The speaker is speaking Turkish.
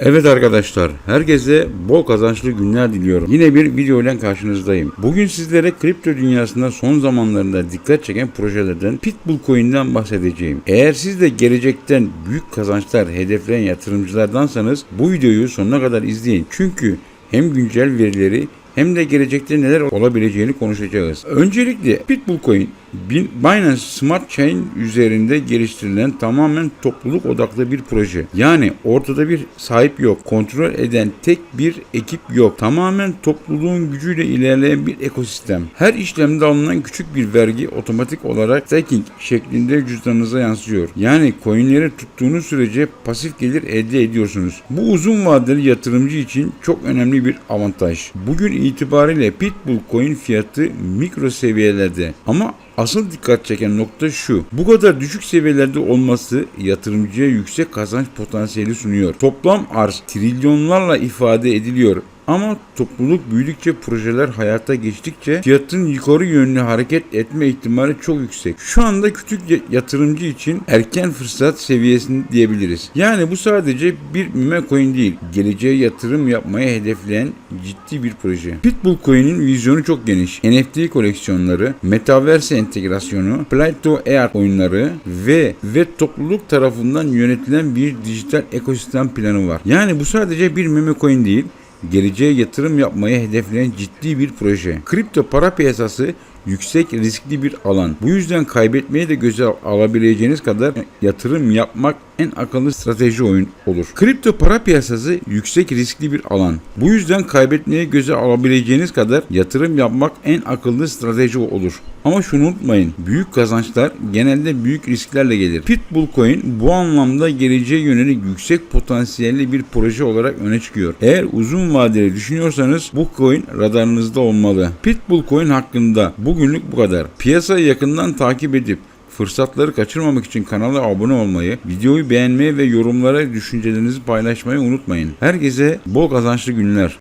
Evet arkadaşlar, herkese bol kazançlı günler diliyorum. Yine bir video ile karşınızdayım. Bugün sizlere kripto dünyasında son zamanlarında dikkat çeken projelerden Pitbull Coin'den bahsedeceğim. Eğer siz de gelecekten büyük kazançlar hedefleyen yatırımcılardansanız bu videoyu sonuna kadar izleyin. Çünkü hem güncel verileri hem de gelecekte neler olabileceğini konuşacağız. Öncelikle Pitbull Coin Binance Smart Chain üzerinde geliştirilen tamamen topluluk odaklı bir proje. Yani ortada bir sahip yok, kontrol eden tek bir ekip yok. Tamamen topluluğun gücüyle ilerleyen bir ekosistem. Her işlemde alınan küçük bir vergi otomatik olarak staking şeklinde cüzdanınıza yansıyor. Yani coinleri tuttuğunuz sürece pasif gelir elde ediyorsunuz. Bu uzun vadeli yatırımcı için çok önemli bir avantaj. Bugün itibariyle Pitbull coin fiyatı mikro seviyelerde ama Asıl dikkat çeken nokta şu. Bu kadar düşük seviyelerde olması yatırımcıya yüksek kazanç potansiyeli sunuyor. Toplam arz trilyonlarla ifade ediliyor. Ama topluluk büyüdükçe projeler hayata geçtikçe fiyatın yukarı yönlü hareket etme ihtimali çok yüksek. Şu anda küçük ya- yatırımcı için erken fırsat seviyesini diyebiliriz. Yani bu sadece bir meme coin değil. Geleceğe yatırım yapmaya hedefleyen ciddi bir proje. Pitbull Coin'in vizyonu çok geniş. NFT koleksiyonları, Metaverse entegrasyonu, Plato AR oyunları ve ve topluluk tarafından yönetilen bir dijital ekosistem planı var. Yani bu sadece bir meme coin değil, geleceğe yatırım yapmaya hedefleyen ciddi bir proje. Kripto para piyasası yüksek riskli bir alan. Bu yüzden kaybetmeyi de göze alabileceğiniz kadar yatırım yapmak en akıllı strateji oyun olur. Kripto para piyasası yüksek riskli bir alan. Bu yüzden kaybetmeyi göze alabileceğiniz kadar yatırım yapmak en akıllı strateji olur. Ama şunu unutmayın. Büyük kazançlar genelde büyük risklerle gelir. Pitbull Coin bu anlamda geleceğe yönelik yüksek potansiyelli bir proje olarak öne çıkıyor. Eğer uzun vadeli düşünüyorsanız bu coin radarınızda olmalı. Pitbull Coin hakkında bugünlük bu kadar. Piyasayı yakından takip edip Fırsatları kaçırmamak için kanala abone olmayı, videoyu beğenmeyi ve yorumlara düşüncelerinizi paylaşmayı unutmayın. Herkese bol kazançlı günler.